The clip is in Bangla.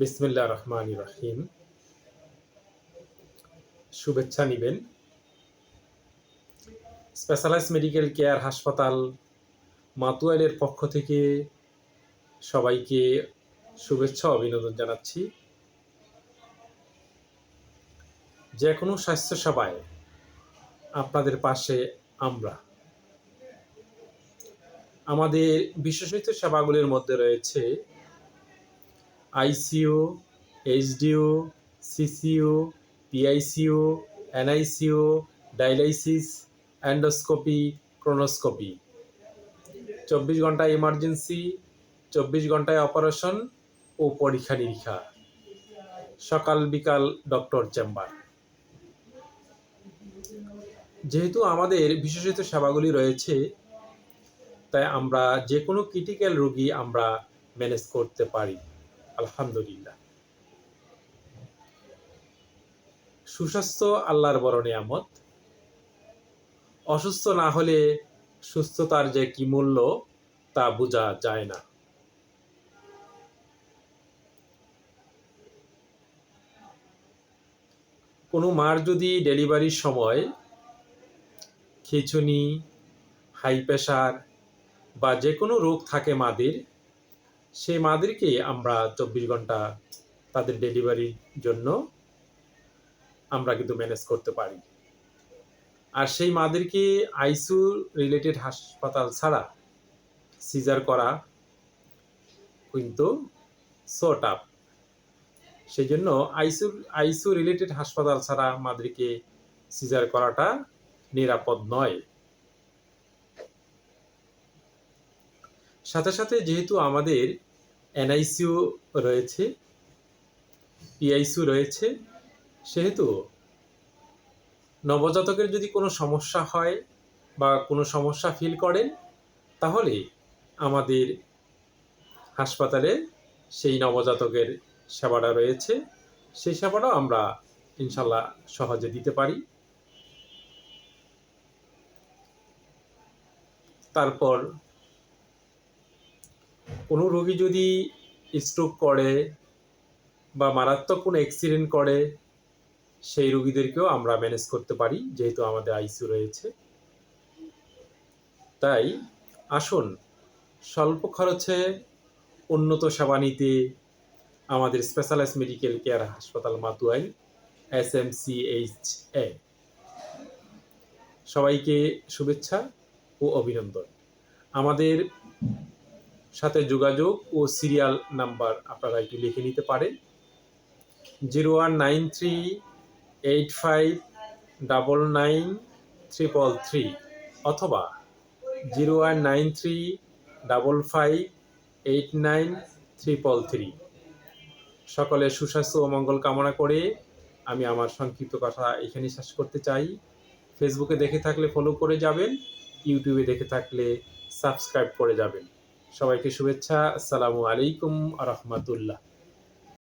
বিসমিল্লা রহমান রহিম। শুভেচ্ছা নিবেন। স্পেশালাইজ মেডিকেল কেয়ার হাসপাতাল মাতুয়াইলের পক্ষ থেকে সবাইকে শুভেচ্ছা অভিনন্দন জানাচ্ছি। যে কোনো স্বাস্থ্য সেবায় আপনাদের পাশে আমরা। আমাদের বিশেষিত সেবাগুলির মধ্যে রয়েছে ICU HDO CCU, PICU, NICU, dialysis, endoscopy, colonoscopy. চব্বিশ ঘন্টায় ইমার্জেন্সি, চব্বিশ ঘন্টায় অপারেশন ও পরীক্ষা নিরীক্ষা। সকাল, বিকাল, ডক্টর চেম্বার। যেহেতু আমাদের বিশেষিত সেবাগুলি রয়েছে, তাই আমরা যে কোনো ক্রিটিক্যাল রোগী আমরা ম্যানেজ করতে পারি। আলহামদুলিল্লাহ। সুস্বাস্থ্য আল্লাহর বড় নিয়ামত। অসুস্থ না হলে সুস্থতার যে কি মূল্য, তা বোঝা যায় না। কোনো মার যদি ডেলিভারির সময় খিঁচুনি, হাই প্রেশার বা যে কোনো রোগ থাকে মাদের সেই মাদেরকে আমরা চব্বিশ ঘণ্টা তাদের ডেলিভারির জন্য আমরা কিন্তু ম্যানেজ করতে পারি। আর সেই মাদেরকে আইসিউ রিলেটেড হাসপাতাল ছাড়া সিজার করা কিন্তু সো আপ সেই জন্য আইসিউ আইসিউ রিলেটেড হাসপাতাল ছাড়া মাদেরকে সিজার করাটা নিরাপদ নয়। সাথে সাথে যেহেতু আমাদের এনআইসিউ রয়েছে পিআইসিউ রয়েছে, সেহেতু নবজাতকের যদি কোনো সমস্যা হয় বা কোনো সমস্যা ফিল করেন, তাহলে আমাদের হাসপাতালে সেই নবজাতকের সেবাটা রয়েছে। সেই সেবাটাও আমরা ইনশাল্লাহ সহজে দিতে পারি। তারপর কোনো রোগী যদি স্ট্রোক করে বা মারাত্মক কোনো অ্যাক্সিডেন্ট করে, সেই রোগীদেরকেও আমরা ম্যানেজ করতে পারি, যেহেতু আমাদের আইসিউ রয়েছে। তাই আসুন, স্বল্প খরচে উন্নত সেবা নিতে আমাদের স্পেশালাইজ মেডিকেল কেয়ার হাসপাতাল Matuail S M C H A সবাইকে শুভেচ্ছা ও অভিনন্দন। আমাদের সাথে যোগাযোগ ও সিরিয়াল নাম্বার আপনারা একটু লিখে নিতে পারেন। Zero one nine three eight five double nine triple three অথবা zero one nine three double five eight nine triple three. সকলের সুস্বাস্থ্য ও মঙ্গল কামনা করে আমি আমার সংক্ষিপ্ত কথা এখানে শেষ করতে চাই। ফেসবুকে দেখে থাকলে ফলো করে যাবেন, ইউটিউবে দেখে থাকলে সাবস্ক্রাইব করে যাবেন। সবাইকে শুভেচ্ছা। আসসালামু আলাইকুম আ রহমতুল্লাহ।